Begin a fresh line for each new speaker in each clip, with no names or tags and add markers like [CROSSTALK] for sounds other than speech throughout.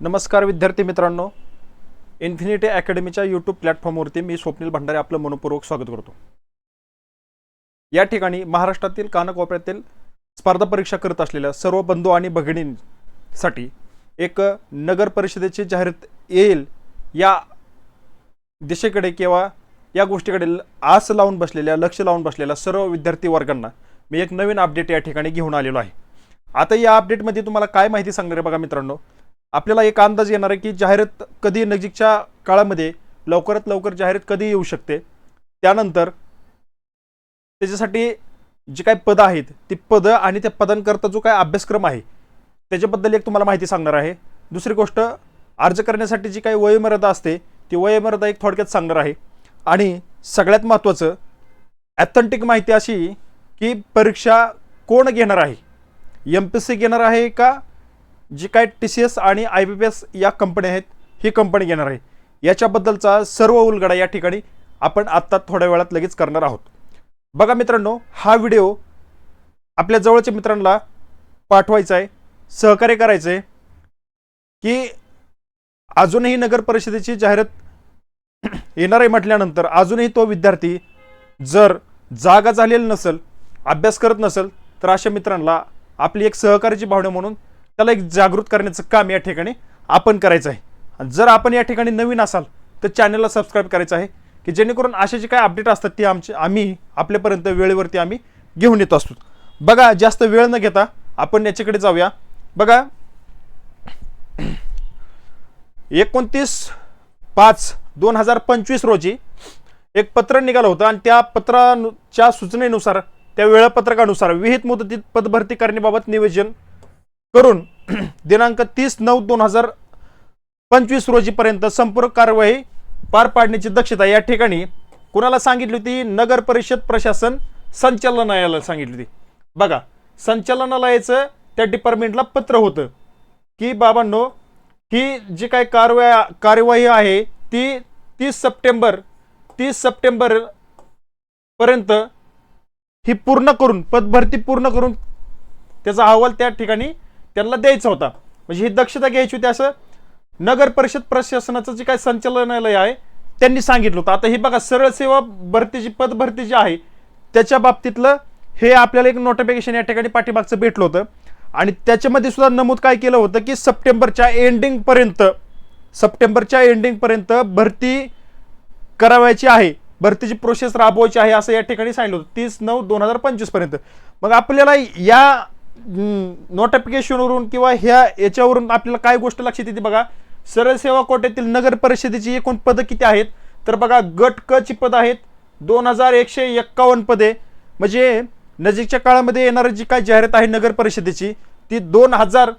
नमस्कार विद्यार्थी मित्रांनो. इन्फिनिटी अकॅडमीच्या यूट्यूब प्लॅटफॉर्मवरती मी स्वप्नील भंडारे आपलं मनपूर्वक स्वागत करतो. या ठिकाणी महाराष्ट्रातील कानाकोपऱ्यातील स्पर्धा परीक्षा करत असलेल्या सर्व बंधू आणि भगिनींसाठी एक नगर परिषदेची जाहिरात येईल या दिशेकडे किंवा या गोष्टीकडे आस लावून बसलेल्या लक्ष लावून बसलेल्या सर्व विद्यार्थी वर्गांना मी एक नवीन अपडेट या ठिकाणी घेऊन आलेलो आहे. आता या अपडेटमध्ये तुम्हाला काय माहिती सांगणार आहे बघा मित्रांनो. आपल्याला एक अंदाज येणार आहे की जाहिरात कधी नजीकच्या काळामध्ये लवकरात लवकर जाहिरात कधी येऊ शकते? त्यानंतर त्याच्यासाठी जी काही पदं आहेत ती पदं आणि त्या पदांकरता जो काय अभ्यासक्रम आहे त्याच्याबद्दल एक तुम्हाला माहिती सांगणार आहे. दुसरी गोष्ट अर्ज करण्यासाठी जी काही वयोमर्यादा असते ती वयोमर्यादा एक थोडक्यात सांगणार आहे. आणि सगळ्यात महत्त्वाचं ॲथेंटिक माहिती अशी की परीक्षा कोण घेणार आहे? एम पी सी घेणार आहे का जी काय टी सी एस आणि आय बी पी एस या कंपन्या आहेत ही कंपनी घेणार आहे. याच्याबद्दलचा सर्व उलगडा या ठिकाणी आपण आत्ता थोड्या वेळात लगेच करणार आहोत. बघा मित्रांनो हा व्हिडिओ आपल्या जवळच्या मित्रांना पाठवायचा आहे सहकार्य करायचं आहे की अजूनही नगर परिषदेची जाहिरात [CLEARS THROAT] येणार आहे म्हटल्यानंतर अजूनही तो विद्यार्थी जर जागा झालेली नसेल अभ्यास करत नसेल तर अशा मित्रांना आपली एक सहकार्याची भावना म्हणून त्याला एक जागृत करण्याचं काम या ठिकाणी आपण करायचं आहे. जर आपण या ठिकाणी नवीन असाल तर चॅनलला सबस्क्राईब करायचं आहे की जेणेकरून असे जे काय अपडेट असतात ते आमचे आम्ही आपल्यापर्यंत वेळेवरती आम्ही घेऊन येत असतो. बघा जास्त वेळ न घेता आपण याच्याकडे जाऊया. बघा. एकोणतीस पाच दोन हजार पंचवीस रोजी एक पत्र निघालं होतं आणि त्या पत्राच्या सूचनेनुसार त्या वेळापत्रकानुसार विहित मुदतीत पदभरती करण्याबाबत नियोजन करून [CLEARS THROAT] दिनांक तीस नऊ दोन हजार पंचवीस रोजीपर्यंत संपूर्ण कारवाई पार पाडण्याची दक्षता या ठिकाणी कुणाला सांगितली होती? नगर परिषद प्रशासन संचालनालयाला सांगितली होती. बघा संचालनालयाचं त्या डिपार्टमेंटला पत्र होतं की बाबांनो ही जी काय कारवाई कार्यवाही आहे ती तीस सप्टेंबर तीस सप्टेंबर पर्यंत ही पूर्ण करून पदभरती पूर्ण करून त्याचा अहवाल त्या ठिकाणी त्यांना द्यायचा होता. म्हणजे ही दक्षता घ्यायची होती असं नगर परिषद प्रशासनाचं जे काही संचालनालय आहे त्यांनी सांगितलं होतं. आता ही बघा सरळ सेवा भरतीची पदभरती जी आहे त्याच्या बाबतीतलं हे आपल्याला एक नोटिफिकेशन या ठिकाणी पाठीमागचं भेटलं होतं. आणि त्याच्यामध्ये सुद्धा नमूद काय केलं होतं की सप्टेंबरच्या एंडिंगपर्यंत सप्टेंबरच्या एंडिंगपर्यंत भरती करावायची आहे. भरतीची प्रोसेस राबवायची आहे असं या ठिकाणी सांगितलं होतं. तीस नऊ दोन हजार पंचवीसपर्यंत मग आपल्याला या नोटिफिकेशनवरून किंवा ह्या याच्यावरून आपल्याला काय गोष्ट लक्षात येते बघा? सरळ सेवा कोट्यातील नगर परिषदेची एकूण पदं किती आहेत? तर बघा गट क ची पदं आहेत दोन हजार एकशे एक्कावन्न पदे. म्हणजे नजीकच्या काळामध्ये येणारी जी काय जाहिरात आहे नगर परिषदेची ती दोन हजार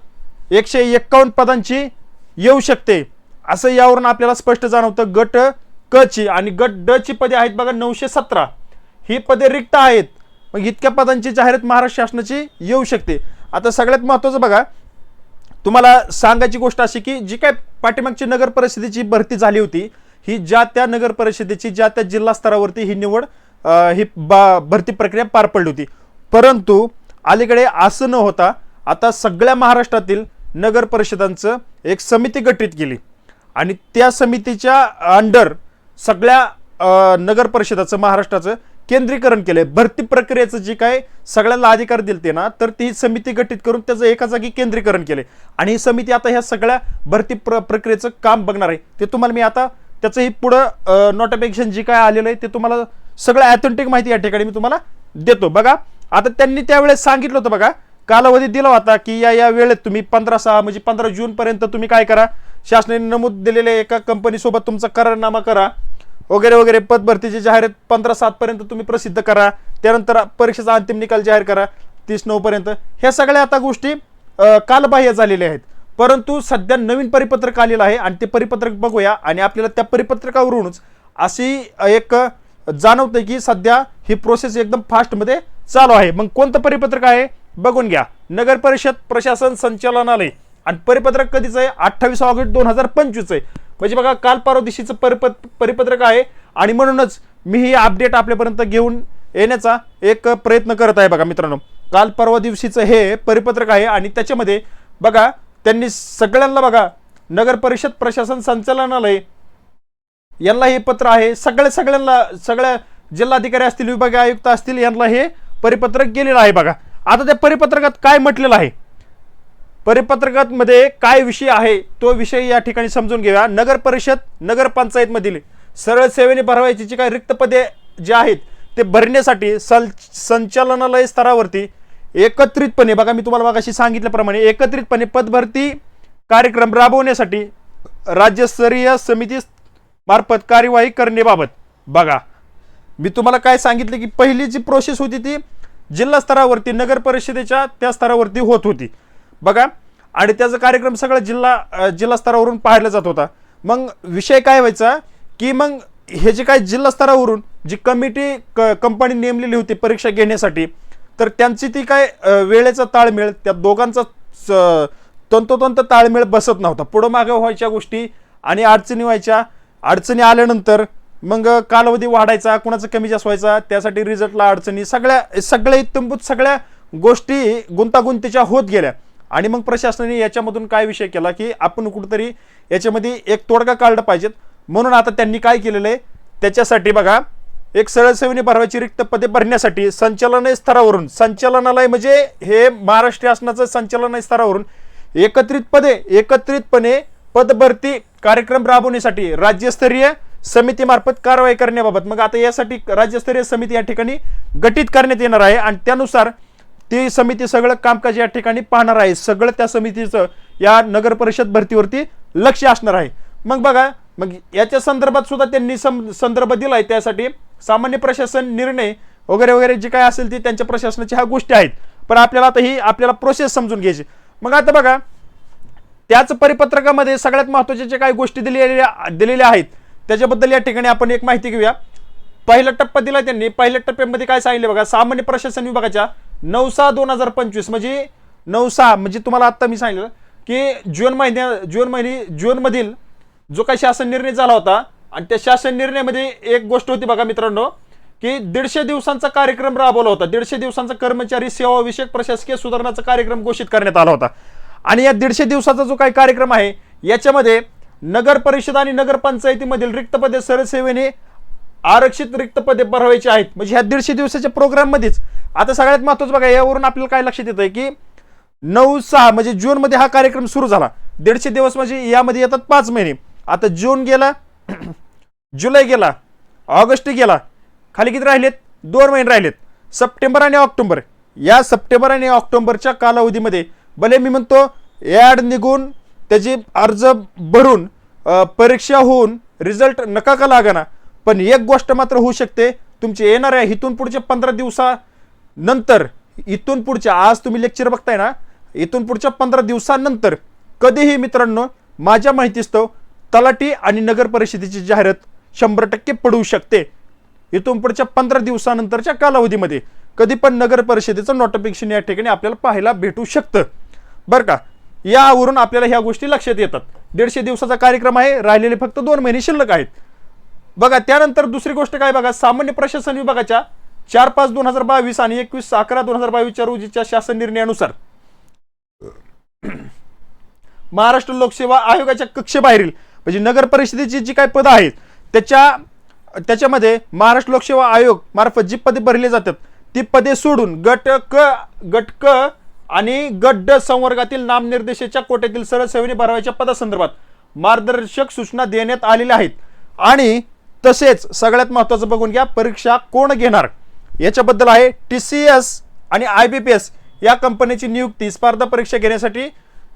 एकशे एक्कावन्न पदांची येऊ शकते. असं यावरून आपल्याला स्पष्ट जाणवतं गट क ची. आणि गट ड ची पदे आहेत बघा नऊशे सतरा. ही पदे रिक्त आहेत. मग इतक्या पदांची जाहिरात महाराष्ट्र शासनाची येऊ शकते. आता सगळ्यात महत्त्वाचं बघा तुम्हाला सांगायची गोष्ट अशी की जी काय पाठीमागची नगर परिषदेची भरती झाली होती ही ज्या त्या नगर परिषदेची ज्या त्या जिल्हा स्तरावरती ही निवड ही बा भरती प्रक्रिया पार पडली होती. परंतु अलीकडे असं न होता आता सगळ्या महाराष्ट्रातील नगर परिषदांचं एक समिती गठीत केली. आणि त्या समितीच्या अंडर सगळ्या नगर परिषदाचं महाराष्ट्राचं केंद्रीकरण केलंय. भरती प्रक्रियेचं जे काय सगळ्याला अधिकार दिलते ना तर ती समिती गठीत करून त्याचं एका जागी केंद्रीकरण केले आणि ही समिती आता ह्या सगळ्या भरती प्र प्रक्रियेचं काम बघणार आहे. ते तुम्हाला मी आता त्याचंही पुढं नोटिफिकेशन जे काय आलेलं आहे ते तुम्हाला सगळं ॲथेंटिक माहिती या ठिकाणी मी तुम्हाला देतो. बघा आता त्यांनी त्यावेळेस सांगितलं होतं बघा कालावधी दिला होता की या या वेळेत तुम्ही पंधरा सहा म्हणजे पंधरा जूनपर्यंत तुम्ही काय करा? शासनाने नमूद दिलेल्या एका कंपनीसोबत तुमचा करारनामा करा. वगैरे वगैरे पदभरतीची जाहिरात पंधरा सात पर्यंत तुम्ही प्रसिद्ध करा. त्यानंतर परीक्षेचा अंतिम निकाल जाहीर करा. तीस नऊ पर्यंत. ह्या सगळ्या आता गोष्टी कालबाह्य झालेल्या आहेत. परंतु सध्या नवीन परिपत्रक आलेलं आहे आणि ते परिपत्रक बघूया आणि आपल्याला त्या परिपत्रकावरूनच अशी एक जाणवते की सध्या ही प्रोसेस एकदम फास्टमध्ये चालू आहे. मग कोणतं परिपत्रक आहे? बघून घ्या. नगर परिषद प्रशासन संचालनालय. आणि परिपत्रक कधीच आहे? अठ्ठावीस ऑगस्ट दोन हजार पंचवीस आहे. म्हणजे बघा काल परवा दिवशीचं परिपत परिपत्रक आहे आणि म्हणूनच मी ही अपडेट आपल्यापर्यंत घेऊन येण्याचा एक प्रयत्न करत आहे बघा मित्रांनो. काल परवा दिवशीचं हे परिपत्रक आहे आणि त्याच्यामध्ये बघा त्यांनी सगळ्यांना बघा नगर परिषद प्रशासन संचालनालय यांना हे पत्र आहे. सगळ्या सगळ्यांना सगळ्या जिल्हाधिकारी असतील विभागीय आयुक्त असतील यांना हे परिपत्रक गेलेलं आहे बघा. आता त्या परिपत्रकात काय म्हटलेलं आहे? परिपत्रकामध्ये काय विषय आहे तो विषय या ठिकाणी समजून घेऊया. नगर परिषद नगरपंचायत सरळ सेवेने भरवायची जी काही रिक्त पदे जे आहेत ते भरण्यासाठी सल संचालनालय स्तरावरती एकत्रितपणे बघा मी तुम्हाला मगाशी सांगितल्याप्रमाणे एकत्रितपणे पदभरती कार्यक्रम राबवण्यासाठी राज्यस्तरीय समिती मार्फत कार्यवाही करण्याबाबत बघा. मी तुम्हाला काय सांगितलं की पहिली जी प्रोसेस होती ती जिल्हा स्तरावरती नगर परिषदेच्या त्या स्तरावरती होत होती. बघा. आणि त्याचा कार्यक्रम सगळा जिल्हा जिल्हा स्तरावरून पाहिला जात होता. मग विषय काय व्हायचा? की मग हे जे काय जिल्हा स्तरावरून जी कमिटी क कंपनी नेमलेली होती परीक्षा घेण्यासाठी तर त्यांची ती काय वेळेचा ताळमेळ त्या दोघांचा स- तंतोतंत ताळमेळ बसत नव्हता. पुढं मागे व्हायच्या गोष्टी आणि अडचणी व्हायच्या. अडचणी आल्यानंतर मग कालावधी वाढायचा कुणाचा कमी जास्त व्हायचा त्यासाठी रिझल्टला अडचणी सगळ्या सगळ्या इत्यंभूत सगळ्या गोष्टी गुंतागुंतीच्या होत गेल्या. आणि मग प्रशासनाने याच्यामधून काय विषय केला की आपण कुठंतरी याच्यामध्ये एक तोडगा काढला पाहिजेत. म्हणून आता त्यांनी काय केलेलं आहे? त्याच्यासाठी बघा एक सरळसेवनी भरवायची रिक्त पदे भरण्यासाठी संचालन स्तरावरून संचालनालय म्हणजे हे महाराष्ट्र शासनाचं संचालन स्तरावरून एकत्रित पदे एकत्रितपणे पदभरती कार्यक्रम राबवण्यासाठी राज्यस्तरीय समितीमार्फत कारवाई करण्याबाबत. मग आता यासाठी राज्यस्तरीय समिती या ठिकाणी गठीत करण्यात येणार आहे आणि त्यानुसार ती समिती सगळं कामकाज या ठिकाणी पाहणार आहे. सगळं त्या समितीचं या नगर परिषद भरतीवरती लक्ष असणार आहे. मग बघा मग याच्या संदर्भात सुद्धा त्यांनी सं संदर्भ आहे त्यासाठी सामान्य प्रशासन निर्णय वगैरे वगैरे जे काय असेल ते त्यांच्या प्रशासनाच्या ह्या गोष्टी आहेत. पण आपल्याला आता ही आपल्याला प्रोसेस समजून घ्यायची. मग आता बघा त्याच परिपत्रकामध्ये सगळ्यात महत्त्वाच्या ज्या काही गोष्टी दिलेल्या दिलेल्या आहेत त्याच्याबद्दल या ठिकाणी आपण एक माहिती घेऊया. पहिला टप्पा दिला त्यांनी. पहिल्या टप्प्यामध्ये काय सांगितले बघा सामान्य प्रशासन विभागाच्या नऊ सहा दोन हजार पंचवीस म्हणजे नऊ सहा म्हणजे तुम्हाला आत्ता मी सांगितलं की जून महिन्या जून महिने जूनमधील जो काही शासन निर्णय झाला होता आणि त्या शासन निर्णयामध्ये एक गोष्ट होती बघा मित्रांनो की दीडशे दिवसांचा कार्यक्रम राबवला होता. दीडशे दिवसांचा कर्मचारी सेवाविषयक प्रशासकीय सुधारणाचा कार्यक्रम घोषित करण्यात आला होता. आणि या दीडशे दिवसाचा जो काही कार्यक्रम आहे याच्यामध्ये नगर परिषद आणि नगरपंचायतीमधील रिक्त पदे सरसेवेने आरक्षित रिक्त पदे भरवायची आहेत. म्हणजे ह्या दीडशे दिवसाच्या प्रोग्राममध्येच आता सगळ्यात महत्वाचं बघा यावरून आपल्याला काय लक्षात येत आहे की नऊ सहा म्हणजे जूनमध्ये हा कार्यक्रम सुरू झाला. दीडशे दिवस म्हणजे यामध्ये येतात पाच महिने. आता जून गेला [CLEARS THROAT] जुलै गेला ऑगस्ट गेला खाली किती राहिलेत? दोन महिने राहिलेत. सप्टेंबर आणि ऑक्टोबर. या सप्टेंबर आणि ऑक्टोबरच्या कालावधीमध्ये भले मी म्हणतो ॲड निघून त्याची अर्ज भरून परीक्षा होऊन रिझल्ट नका का लागाना पण एक गोष्ट मात्र होऊ शकते तुमचे येणाऱ्या इथून पुढच्या पंधरा दिवसानंतर इथून पुढच्या आज तुम्ही लेक्चर बघताय ना इथून पुढच्या पंधरा दिवसानंतर कधीही मित्रांनो माझ्या माहितीस्तव तलाठी आणि नगर परिषदेची जाहिरात शंभर टक्के पडू शकते. इथून पुढच्या पंधरा दिवसानंतरच्या कालावधीमध्ये कधी पण नगर परिषदेचं नोटिफिकेशन या ठिकाणी आपल्याला पाहायला भेटू शकतं. बरं का? यावरून आपल्याला ह्या गोष्टी लक्षात येतात. दीडशे दिवसाचा कार्यक्रम आहे राहिलेले फक्त दोन महिने शिल्लक आहेत. बघा त्यानंतर दुसरी गोष्ट काय बघा सामान्य प्रशासन विभागाच्या चार पाच दोन हजार बावीस आणि एकवीस अकरा दोन हजार बावीसच्या रोजीच्या शासन निर्णयानुसार महाराष्ट्र लोकसेवा आयोगाच्या कक्षेबाहेरील म्हणजे नगर परिषदेची जी काही पदं आहेत त्याच्या त्याच्यामध्ये महाराष्ट्र लोकसेवा आयोग मार्फत जी पदे भरली जातात ती पदे सोडून गट क गट क आणि गट ड संवर्गातील नामनिर्देशाच्या कोट्यातील सरळ सेवेने भरवायच्या पदासंदर्भात मार्गदर्शक सूचना देण्यात आलेल्या आहेत. आणि तसेच सगळ्यात महत्त्वाचं बघून घ्या परीक्षा कोण घेणार? याच्याबद्दल आहे टी सी एस आणि आय बी पी एस या कंपनीची नियुक्ती स्पर्धा परीक्षा घेण्यासाठी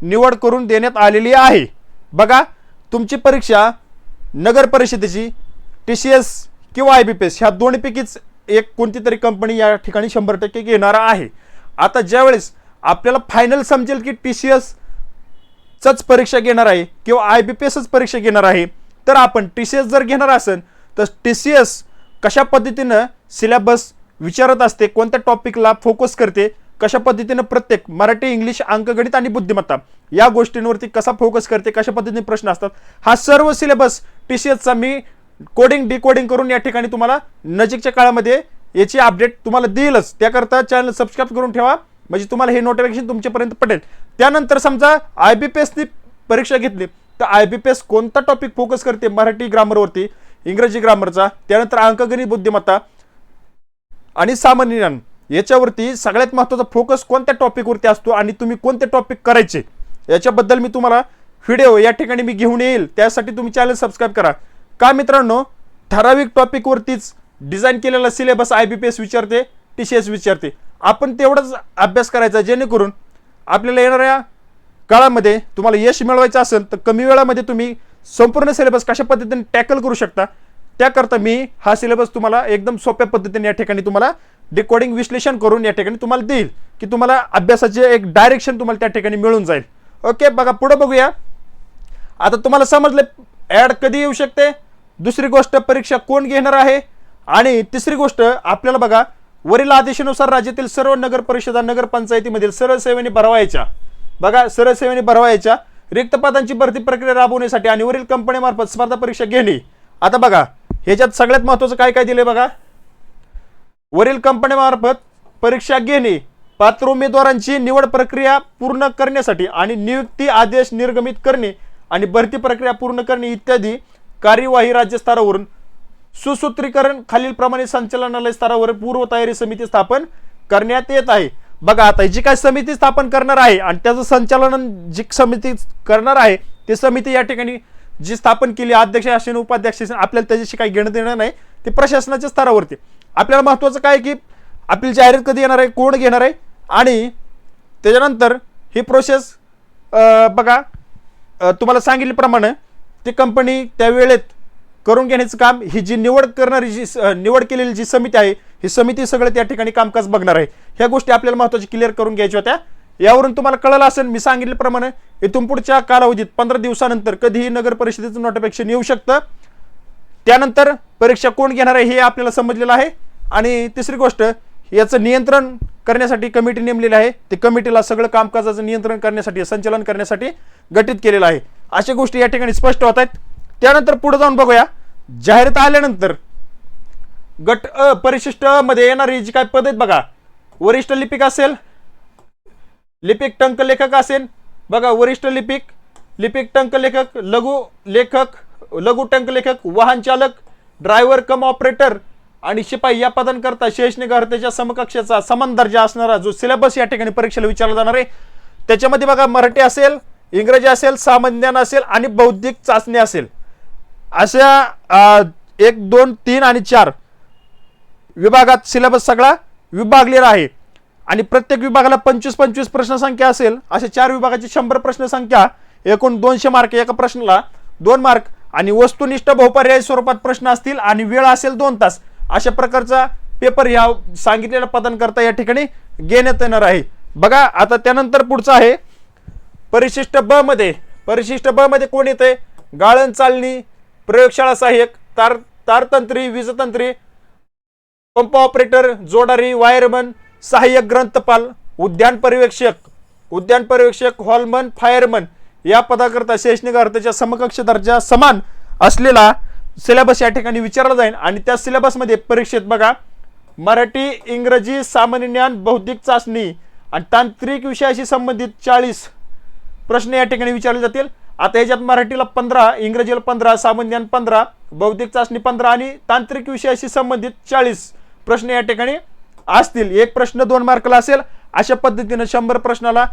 निवड करून देण्यात आलेली आहे. बघा तुमची परीक्षा नगर परिषदेची टी सी एस किंवा आय बी पी एस ह्या दोन्हीपैकीच एक कोणती तरी कंपनी या ठिकाणी शंभर टक्के घेणार आहे. आता ज्यावेळेस आपल्याला फायनल समजेल की टी सी एस परीक्षा घेणार आहे किंवा आय बी पी एसच परीक्षा घेणार आहे तर आपण टी सी एस जर घेणार असेल तर टी सी एस कशा पद्धतीनं सिलेबस विचारत असते कोणत्या टॉपिकला फोकस करते कशा पद्धतीनं प्रत्येक मराठी इंग्लिश अंकगणित आणि बुद्धिमत्ता या गोष्टींवरती कसा फोकस करते कशा पद्धतीने प्रश्न असतात हा सर्व सिलेबस टी सी एसचा मी कोडिंग डिकोडिंग करून या ठिकाणी तुम्हाला नजीकच्या काळामध्ये याची अपडेट तुम्हाला देईलच. त्याकरता चॅनल सबस्क्राईब करून ठेवा. म्हणजे तुम्हाला हे नोटिफिकेशन तुमच्यापर्यंत पडेल त्यानंतर समजा आय बी पी एसनी परीक्षा घेतली. तर आय बी पी एस कोणता टॉपिक फोकस करते मराठी ग्रामरवरती इंग्रजी ग्रामरचा त्यानंतर अंकगणित बुद्धिमत्ता आणि सामान्य ज्ञान. याच्यावरती सगळ्यात महत्त्वाचा फोकस कोणत्या टॉपिकवरती असतो आणि तुम्ही कोणते टॉपिक करायचे? याच्याबद्दल मी तुम्हाला व्हिडिओ या ठिकाणी मी घेऊन येईल. त्यासाठी तुम्ही चॅनल सबस्क्राईब करा. का मित्रांनो ठराविक टॉपिकवरतीच डिझाईन केलेला syllabus I B P S विचारते टी सी एस विचारते. आपण तेवढाच अभ्यास करायचा जेणेकरून आपल्याला येणाऱ्या काळामध्ये तुम्हाला यश मिळवायचं असेल तर कमी वेळामध्ये तुम्ही संपूर्ण सिलेबस कशा पद्धतीने टॅकल करू शकता? त्याकरता मी हा सिलेबस तुम्हाला एकदम सोप्या पद्धतीने या ठिकाणी तुम्हाला डिकोडिंग विश्लेषण करून या ठिकाणी तुम्हाला देईल की तुम्हाला अभ्यासाचे एक डायरेक्शन तुम्हाला त्या ठिकाणी मिळून जाईल. ओके बघा पुढे बघूया. आता तुम्हाला समजलं ॲड कधी येऊ शकते? दुसरी गोष्ट परीक्षा कोण घेणार आहे? आणि तिसरी गोष्ट आपल्याला बघा वरील आदेशानुसार राज्यातील सर्व नगर परिषदा नगरपंचायतीमधील सरळ सेवेने भरवायच्या. बघा सरसेवेने भरवायच्या. रिक्त पदांची भरती प्रक्रिया राबवण्यासाठी आणि वरील कंपनीमार्फत स्पर्धा परीक्षा घेणे. आता बघा ह्याच्यात सगळ्यात महत्त्वाचं काय काय दिले बघा? वरील कंपनीमार्फत परीक्षा घेणे पात्र उमेदवारांची निवड प्रक्रिया पूर्ण करण्यासाठी आणि नियुक्ती आदेश निर्गमित करणे आणि भरती प्रक्रिया पूर्ण करणे इत्यादी कार्यवाही राज्य स्तरावरून सुसूत्रीकरण खालीलप्रमाणे संचालनालय स्तरावर पूर्वतयारी समिती स्थापन करण्यात येत आहे. बघा आता जी काय समिती स्थापन करणार आहे आणि त्याचं संचालन जी समिती करणार आहे ती समिती या ठिकाणी जी स्थापन केली अध्यक्ष असेल उपाध्यक्ष असेल आपल्याला त्याच्याशी काही घेणं देणं नाही ते प्रशासनाच्या स्तरावरती. आपल्याला महत्त्वाचं काय की आपली जाहिरात कधी येणार आहे कोण घेणार आहे आणि त्याच्यानंतर ही प्रोसेस बघा तुम्हाला सांगितल्याप्रमाणे ती कंपनी त्या वेळेत करून घेण्याचं काम ही जी निवड करणारी जी स- निवड केलेली जी समिती आहे ही समिती सगळं त्या ठिकाणी कामकाज बघणार आहे. ह्या गोष्टी आपल्याला महत्त्वाची क्लिअर करून घ्यायच्या होत्या. यावरून तुम्हाला कळलं असेल मी सांगितल्याप्रमाणे इथून पुढच्या कालावधीत पंधरा दिवसानंतर कधीही नगर परिषदेचं नोटिफिकेशन येऊ शकतं. त्यानंतर परीक्षा कोण घेणार आहे हे आपल्याला समजलेलं आहे. आणि तिसरी गोष्ट याचं नियंत्रण करण्यासाठी कमिटी नेमलेली आहे. ते कमिटीला सगळं कामकाजाचं नियंत्रण करण्यासाठी संचालन करण्यासाठी गठीत केलेलं आहे. अशा गोष्टी या ठिकाणी स्पष्ट होत आहेत. त्यानंतर पुढे जाऊन बघूया. जाहिरात आल्यानंतर गट अ परिशिष्टमध्ये येणारी जी काय पद आहेत बघा. वरिष्ठ लिपिक असेल लिपिक टंक लेखक असेल बघा वरिष्ठ लिपिक लिपिक टंक लेखक लघु लेखक लघु टंक लेखक वाहन चालक ड्रायव्हर कम ऑपरेटर आणि शिपाई या पदांकरता शैक्षणिक त्याच्या समकक्षाचा समान दर्जा असणारा जो सिलेबस या ठिकाणी परीक्षेला विचारला जाणार आहे. त्याच्यामध्ये बघा मराठी असेल इंग्रजी असेल सामान्य ज्ञान असेल आणि बौद्धिक चाचणी असेल. अशा एक दोन तीन आणि चार विभागात सिलेबस सगळा विभागलेला आहे. आणि प्रत्येक विभागाला पंचवीस पंचवीस प्रश्नसंख्या असेल अशा चार विभागाची शंभर प्रश्नसंख्या एकूण दोनशे मार्क एका प्रश्नाला दोन मार्क आणि वस्तुनिष्ठ बहुपर्यायी स्वरूपात प्रश्न असतील आणि वेळ असेल दोन तास अशा प्रकारचा पेपर ह्या सांगितलेल्या पदांकरता या ठिकाणी घेण्यात येणार आहे. बघा आता त्यानंतर पुढचं आहे. परिशिष्ट ब मध्ये परिशिष्ट ब मध्ये कोण येते गाळण चालणी प्रयोगशाळा सहाय्यक तार तारतंत्री वीजतंत्री पंप ऑपरेटर जोडारी वायरमन सहाय्यक ग्रंथपाल उद्यान पर्यवेक्षक उद्यान पर्यवेक्षक हॉलमन फायरमन या पदाकरता शैक्षणिक अर्थाच्या समकक्ष दर्जा समान असलेला सिलेबस या ठिकाणी विचारला जाईल. आणि त्या सिलेबसमध्ये परीक्षेत बघा मराठी इंग्रजी सामान्य ज्ञान बौद्धिक चाचणी आणि तांत्रिक विषयाशी संबंधित चाळीस प्रश्न या ठिकाणी विचारले जातील. आता याच्यात मराठीला पंधरा इंग्रजीला पंधरा सामान्य ज्ञान पंधरा बौद्धिक चाचणी पंधरा आणि तांत्रिक विषयाशी संबंधित चाळीस प्रश्न या ठिकाणी असतील. एक प्रश्न दोन मार्कला असेल. अशा पद्धतीनं शंभर प्रश्नाला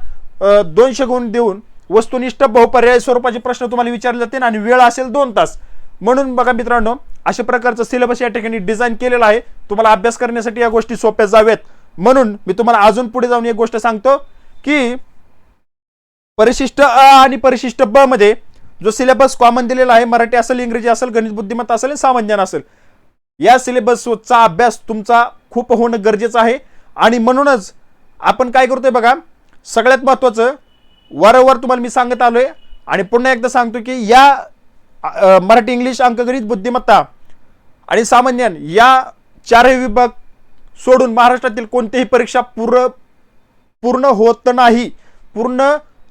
दोनशे गुण देऊन वस्तुनिष्ठ बहुपर्याय स्वरूपाचे प्रश्न तुम्हाला विचारले जातील आणि वेळ असेल दोन तास. म्हणून बघा मित्रांनो अशा प्रकारचं सिलेबस या ठिकाणी डिझाईन केलेला आहे. तुम्हाला अभ्यास करण्यासाठी या गोष्टी सोप्या जाव्यात. म्हणून मी तुम्हाला अजून पुढे जाऊन एक गोष्ट सांगतो की परिशिष्ट अ आणि परिशिष्ट ब मध्ये जो सिलेबस कॉमन दिलेला आहे मराठी असेल इंग्रजी असेल गणित बुद्धिमत्ता असेल सामान्य असेल या सिलेबसचा अभ्यास तुमचा खूप होणं गरजेचं आहे. आणि म्हणूनच आपण काय करतोय बघा सगळ्यात महत्त्वाचं वारंवार तुम्हाला मी सांगत आलो आहे आणि पुन्हा एकदा सांगतो की या मराठी इंग्लिश अंकगणित बुद्धिमत्ता आणि सामान्य या चारही विभाग सोडून महाराष्ट्रातील कोणतीही परीक्षा पूर्ण पूर्ण होत नाही पूर्ण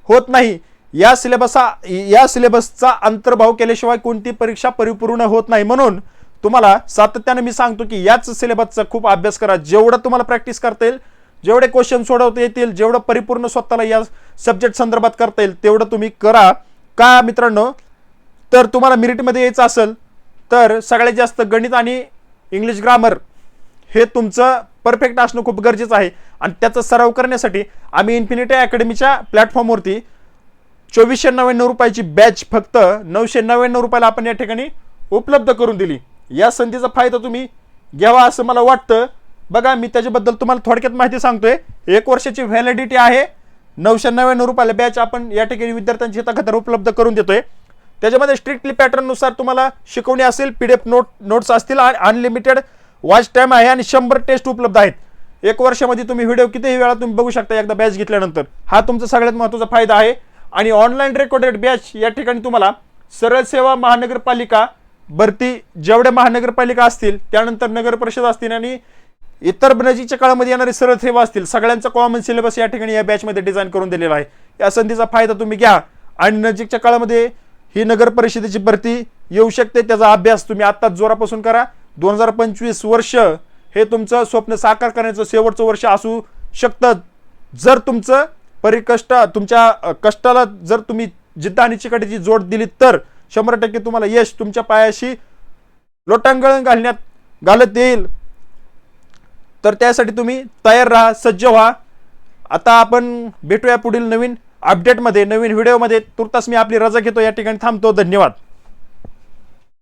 होत नाही. या सिलेबसा या सिलेबसचा अंतर्भाव केल्याशिवाय कोणती परीक्षा परिपूर्ण होत नाही. म्हणून तुम्हाला सातत्याने मी सांगतो की याच सिलेबसचा खूप अभ्यास करा. जेवढं तुम्हाला प्रॅक्टिस करता येईल जेवढे क्वेश्चन सोडवता येतील जेवढं परिपूर्ण स्वतःला या सब्जेक्ट संदर्भात करता येईल तेवढं तुम्ही करा. का मित्रांनो? तर तुम्हाला मिरिटमध्ये यायचं असेल तर सगळ्यात जास्त गणित आणि इंग्लिश ग्रामर हे तुमचं परफेक्ट असणं खूप गरजेचं आहे. आणि त्याचा सराव करण्यासाठी आम्ही इन्फिनिटी अकॅडमीच्या प्लॅटफॉर्मवरती चोवीसशे नव्याण्णव रुपयाची बॅच फक्त नऊशे नव्याण्णव रुपयाला आपण या ठिकाणी उपलब्ध करून दिली. या संधीचा फायदा तुम्ही घ्यावा असं मला वाटतं. बघा मी त्याच्याबद्दल तुम्हाला थोडक्यात माहिती सांगतोय. एक वर्षाची व्हॅलिडिटी आहे. नऊशे नव्याण्णव रुपयाला बॅच आपण या ठिकाणी विद्यार्थ्यांची हिताखातर उपलब्ध करून देतोय. त्याच्यामध्ये स्ट्रिक्टली पॅटर्ननुसार तुम्हाला शिकवणी असेल P D F note notes असतील आणि अनलिमिटेड वॉच टाईम आहे आणि शंभर टेस्ट उपलब्ध आहेत. एक वर्षामध्ये तुम्ही व्हिडिओ कितीही वेळा तुम्ही बघू शकता एकदा बॅच घेतल्यानंतर. हा तुमचा सगळ्यात महत्त्वाचा फायदा आहे. आणि ऑनलाईन रेकॉर्डेड बॅच या ठिकाणी तुम्हाला सरळ सेवा महानगरपालिका भरती जेवढ्या महानगरपालिका असतील त्यानंतर नगर परिषद असतील आणि इतर नजीकच्या काळामध्ये येणारी सरळ सेवा असतील सगळ्यांचा कॉमन सिलेबस या ठिकाणी या बॅचमध्ये डिझाईन करून दिलेला आहे. या संधीचा फायदा तुम्ही घ्या आणि नजीकच्या काळामध्ये ही नगर परिषदेची भरती येऊ शकते त्याचा अभ्यास तुम्ही आत्ताच जोरापासून करा. दोन हजार पंचवीस वर्ष हे तुमचं स्वप्न साकार करण्याचं शेवटचं वर्ष असू शकतं. जर तुमचं परिकष्ट तुमच्या कष्टाला जर तुम्ही जिद्द आणि चिकाटीची जोड दिली तर शंभर टक्के तुम्हाला यश तुमच्या पायाशी लोटांगळण घालण्यात घालत येईल. तर त्यासाठी तुम्ही तयार राहा सज्ज व्हा. आता आपण भेटूया पुढील नवीन अपडेटमध्ये नवीन व्हिडिओमध्ये तुर्तास मी आपली रजा घेतो. या ठिकाणी थांबतो. धन्यवाद.